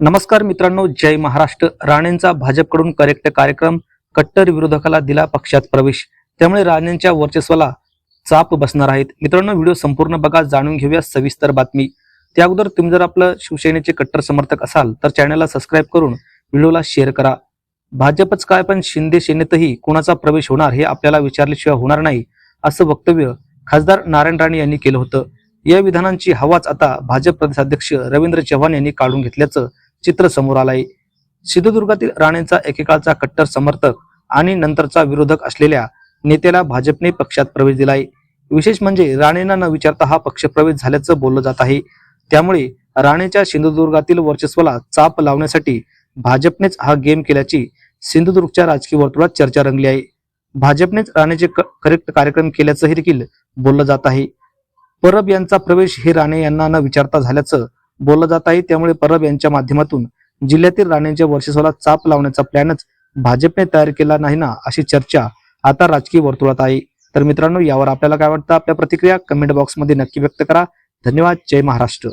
नमस्कार मित्रांनो जय महाराष्ट्र. राणेंचा भाजपकडून करेक्ट कार्यक्रम कट्टर विरोधकाला दिला पक्षात प्रवेश. त्यामुळे राणेंच्या वर्चस्वाला चाप बसणार आहेत. मित्रांनो व्हिडिओ संपूर्ण बघा जाणून घेऊया सविस्तर बातमी. त्या अगोदर तुम्ही जर आपलं शिवसेनेचे कट्टर समर्थक असाल तर चॅनलला सबस्क्राईब करून व्हिडिओला शेअर करा. भाजपच काय पण शिंदे सेनेतही कोणाचा प्रवेश होणार हे आपल्याला विचारल्याशिवाय होणार नाही असं वक्तव्य खासदार नारायण राणे यांनी केलं होतं. या विधानांची हवाच आता भाजप प्रदेशाध्यक्ष रवींद्र चव्हाण यांनी काढून घेतल्याचं चित्र समोर आलाय. सिंधुदुर्गातील राणेंचा एकेकाळचा कट्टर समर्थक आणि नंतरचा विरोधक असलेल्या नेत्याला भाजपने पक्षात प्रवेश दिलाय. विशेष म्हणजे राणेंना न विचारता हा पक्ष प्रवेश झाल्याचं बोललं जात आहे. त्यामुळे राणेच्या सिंधुदुर्गातील वर्चस्वाला चाप लावण्यासाठी भाजपनेच हा गेम केल्याची सिंधुदुर्गच्या राजकीय वर्तुळात चर्चा रंगली आहे. भाजपनेच राणेचे करेक्ट कार्यक्रम केल्याचंही देखील बोललं जात आहे. परब यांचा प्रवेश हे राणे यांना न विचारता झाल्याचं बोललं जात आहे. त्यामुळे परब यांच्या माध्यमातून जिल्ह्यातील राणेंच्या वर्चस्वाला चाप लावण्याचा प्लॅनच भाजपने तयार केला नाही ना अशी चर्चा आता राजकीय वर्तुळात आहे. तर मित्रांनो यावर आपल्याला काय वाटतं? आपल्या प्रतिक्रिया कमेंट बॉक्समध्ये नक्की व्यक्त करा. धन्यवाद. जय महाराष्ट्र.